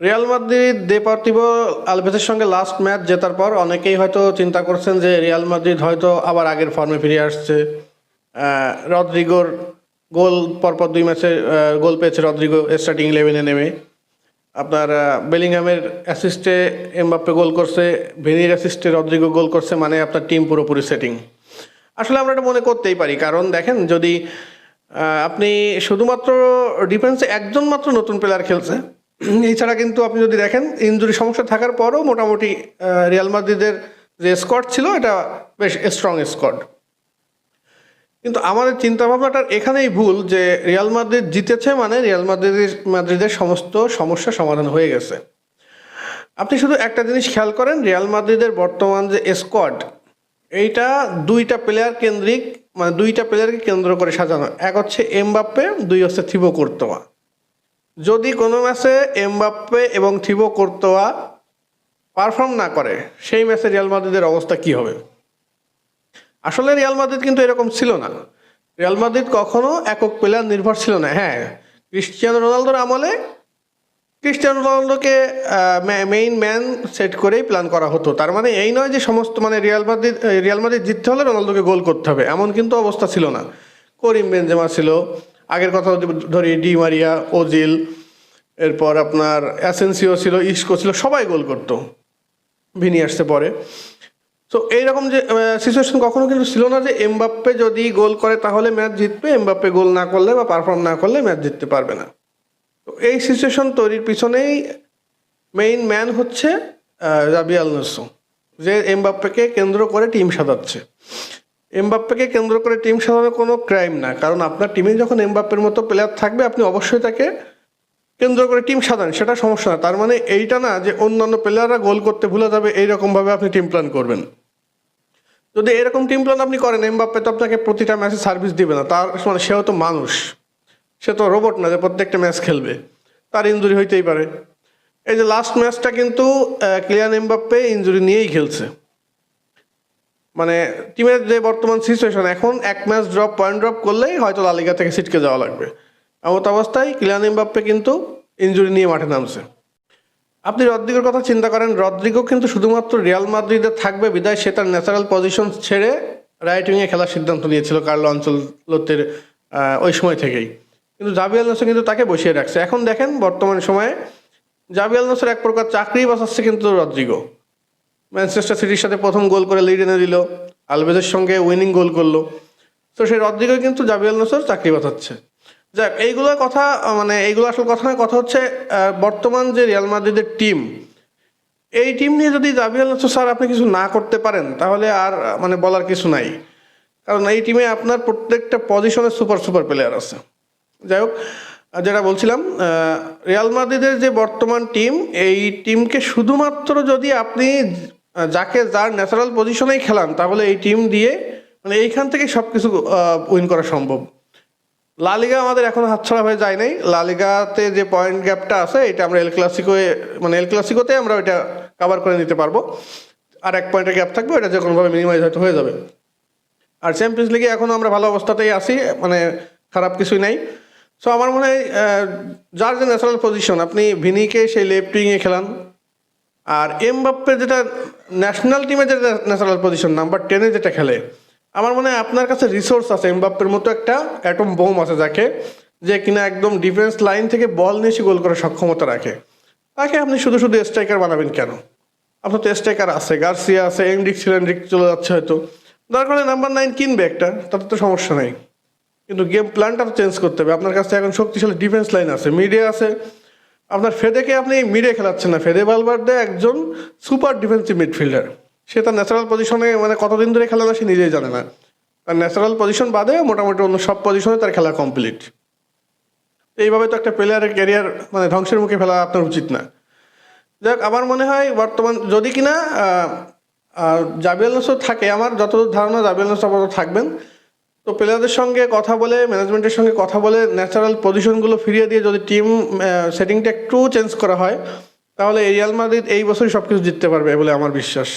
Real Madrid দেপার্তিভো আলভেসের সঙ্গে last match জেতার পর অনেকেই হয়তো চিন্তা করছেন যে রিয়াল মাদ্রিদ হয়তো আবার আগের ফর্মে ফিরে আসছে। রদ্রিগোর গোল পরপর দুই ম্যাচে গোল পেয়েছে রদ্রিগো স্টার্টিং ইলেভেনে নেমে। আপনার বেলিংহামের অ্যাসিস্টে এমবাপ্পে গোল করছে ভেনির অ্যাসিস্টে রদ্রিগো গোল করছে মানে আপনার টিম পুরোপুরি সেটিং আসলে আমরা এটা মনে করতেই পারি, কারণ দেখেন যদি আপনি শুধুমাত্র ডিফেন্সে একজন মাত্র নতুন প্লেয়ার খেলছে এছাড়া কিন্তু আপনি যদি দেখেন ইঞ্জুরি সমস্যা থাকার পরও মোটামুটি রিয়াল মাদ্রিদের যে স্কোয়াড ছিল, এটা বেশ স্ট্রং স্কোয়াড কিন্তু আমাদের চিন্তা ভাবনাটার এখানেই ভুল যে রিয়াল মাদ্রিদ জিতেছে মানে রিয়াল মাদ্রিদের মাদ্রিদের সমস্ত সমস্যা সমাধান হয়ে গেছে। আপনি শুধু একটা জিনিস খেয়াল করেন রিয়াল মাদ্রিদের বর্তমান যে স্কোয়াড এইটা দুইটা প্লেয়ার কেন্দ্রিক মানে দুইটা প্লেয়ারকে কেন্দ্র করে সাজানো। এক হচ্ছে এমবাপ্পে দুই হচ্ছে থিবো কোর্তোয়া যদি কোনো ম্যাচে এমবাপ্পে এবং থিবো কোর্তোয়া পারফর্ম না করে, সেই ম্যাচে রিয়াল মাদ্রিদের অবস্থা কি হবে? আসলে রিয়াল মাদ্রিদ কিন্তু এরকম ছিল না। রিয়াল মাদ্রিদ কখনো একক প্লেয়ার নির্ভর ছিল না। হ্যাঁ ক্রিস্টিয়ানো রোনালদোর আমলে ক্রিস্টিয়ানো রোনালদোকে মেইন ম্যান সেট করেই প্ল্যান করা হতো। তার মানে এই নয় যে সমস্ত মানে রিয়াল মাদ্রিদ রিয়াল মাদ্রিদ জিততে হলে রোনালদোকে গোল করতে হবে। এমন কিন্তু অবস্থা ছিল না। করিম বেনজেমা ছিল আগের কথা ধরি, ডি মারিয়া, ওজিল, এরপর আপনার অ্যাসেন্সিও ছিল ইস্কো ছিল, সবাই গোল করতো। ভিনি আসতে পরে। তো এইরকম যে সিচুয়েশন কখনো কিন্তু ছিল না যে এমবাপ্পে যদি গোল করে তাহলে ম্যাচ জিতবে, এমবাপ্পে গোল না করলে বা পারফর্ম না করলে ম্যাচ জিততে পারবে না। তো এই সিচুয়েশন তৈরির পিছনেই মেইন ম্যান হচ্ছে রাবি আলনসো যে এমবাপ্পেকে কেন্দ্র করে টিম সাজাচ্ছে। এমবাপ্পেকে কেন্দ্র করে টিম সাজানো কোনো ক্রাইম না। কারণ আপনার টিমে যখন এমবাপ্পের মতো প্লেয়ার থাকবে, আপনি অবশ্যই তাকে কেন্দ্র করে টিম সাজান, সেটা সমস্যা না। তার মানে এইটা না যে অন্যান্য প্লেয়াররা গোল করতে ভুলে যাবে, এইরকমভাবে আপনি টিম প্ল্যান করবেন। যদি এরকম টিম প্ল্যান আপনি করেন, এমবাপ্পে তো আপনাকে প্রতিটা ম্যাচে সার্ভিস দিবে না। তার মানে সেও তো মানুষ। সে তো রোবট না যে প্রত্যেকটা ম্যাচ খেলবে। তার ইঞ্জুরি হইতেই পারে। এই যে লাস্ট ম্যাচটা কিন্তু ক্লিয়ান এমবাপ্পে ইঞ্জুরি নিয়েই খেলছে। মানে টিমের যে বর্তমান সিচুয়েশন এখন এক ম্যাচ ড্রপ পয়েন্ট ড্রপ করলেই হয়তো লালিগা থেকে ছিটকে যাওয়া লাগবে। এমত অবস্থায় ক্লিয়ান এমবাপ্পে কিন্তু ইঞ্জুরি নিয়ে মাঠে নামছে। আপনি রদ্রিগোর কথা চিন্তা করেন, রদ্রিগো কিন্তু শুধুমাত্র রিয়াল মাদ্রিদে থাকবে, বিদায় সে তার ন্যাচারাল পজিশন ছেড়ে রাইট উইংয়ে খেলার সিদ্ধান্ত নিয়েছিল কার্লো অঞ্চলতের ওই সময় থেকেই। কিন্তু জাবিয়াল নসর কিন্তু তাকে বসিয়ে রাখছে। এখন দেখেন বর্তমান সময়ে জাবিয়াল নসর এক প্রকার চাকরি বাঁচাচ্ছে কিন্তু রদ্রিগো। ম্যানচেস্টার সিটির সাথে প্রথম গোল করে লিড এনে দিল। আলভেজের সঙ্গে উইনিং গোল করল। তো সেই রদ্রিগো কিন্তু জাবিয়াল নসর চাকরি বাঁচাচ্ছে যাক এইগুলো কথা মানে এইগুলো আসল কথা কথা হচ্ছে বর্তমান যে রিয়াল মাদ্রিদের টিম এই টিম নিয়ে যদি জাবিয়াল নসর স্যার আপনি কিছু না করতে পারেন, তাহলে আর মানে বলার কিছু নাই। কারণ এই টিমে আপনার প্রত্যেকটা পজিশনে সুপার সুপার প্লেয়ার আছে। যাই হোক যেটা বলছিলাম রিয়াল মাদ্রিদের যে বর্তমান টিম এই টিমকে শুধুমাত্র যদি আপনি যাকে যার ন্যাচারাল পজিশনেই খেলান তাহলে এই টিম দিয়ে মানে এইখান থেকে সব কিছু উইন করা সম্ভব। লালিগা আমাদের এখন হাতছাড়া হয়ে যায় নাই। লালিগাতে যে পয়েন্ট গ্যাপটা আছে, এটা আমরা এল ক্লাসিকোয়ে মানে এল ক্লাসিকোতে আমরা ওইটা কভার করে নিতে পারব। আর এক পয়েন্টের গ্যাপ থাকবে ওটা যে কোনোভাবে মিনিমাইজ হয়তো হয়ে যাবে। আর চ্যাম্পিয়ন্স লিগে এখন আমরা ভালো অবস্থাতেই আছি মানে খারাপ কিছুই নাই। সো আমার মনে হয় যার যে ন্যাচারাল পজিশন আপনি ভিনিকে সেই লেফট উইংয়ে খেলান আর এমবাপ্পে যেটা ন্যাশনাল টিমে যেটা ন্যাচারাল পজিশন নাম্বার টেনে যেটা খেলে, আমার মনে হয় আপনার কাছে রিসোর্স আছে এমবাপ্পের মতো একটা অ্যাটম বোম আছে যাকে, যে কিনা একদম ডিফেন্স লাইন থেকে বল নিয়ে এসে গোল করার সক্ষমতা রাখে। তাকে আপনি শুধু শুধু স্ট্রাইকার বানাবেন কেন? আপনার তো স্ট্রাইকার আছে গার্সিয়া আছে এন্ড্রিক ছিল এন্ড্রিক চলে যাচ্ছে হয়তো। দরকার নাম্বার নাইন কিনবে একটা, তাতে তো সমস্যা নেই। কিন্তু গেম প্ল্যানটা চেঞ্জ করতে হবে। আপনার কাছে এখন শক্তিশালী ডিফেন্স লাইন আছে মিডিয়া আছে আপনার ফেদেকে আপনি মিডে খেলাচ্ছেন না। ফেদে বালবার্দে একজন সুপার ডিফেন্সিভ মিডফিল্ডার সে তার ন্যাচারাল পজিশনে মানে কতদিন ধরে খেলা না সে নিজেই জানে না। তার ন্যাচারাল পজিশন বাদে মোটামুটি অন্য সব পজিশনে তার খেলা কমপ্লিট এইভাবে তো একটা প্লেয়ারের ক্যারিয়ার মানে ধ্বংসের মুখে ফেলা আপনার উচিত না। যাক, আমার মনে হয় বর্তমান যদি কিনা জাবিয়াল নসর থাকে, আমার যতদূর ধারণা জাবিয়াল নসর আপাতত থাকবেন। তো প্লেয়ারদের সঙ্গে কথা বলে ম্যানেজমেন্টের সঙ্গে কথা বলে ন্যাচারাল পজিশনগুলো ফিরিয়ে দিয়ে যদি টিম সেটিংটা একটু চেঞ্জ করা হয়, তাহলে রিয়াল মাদ্রিদ এই বছরই সব কিছু জিততে পারবে বলে আমার বিশ্বাস।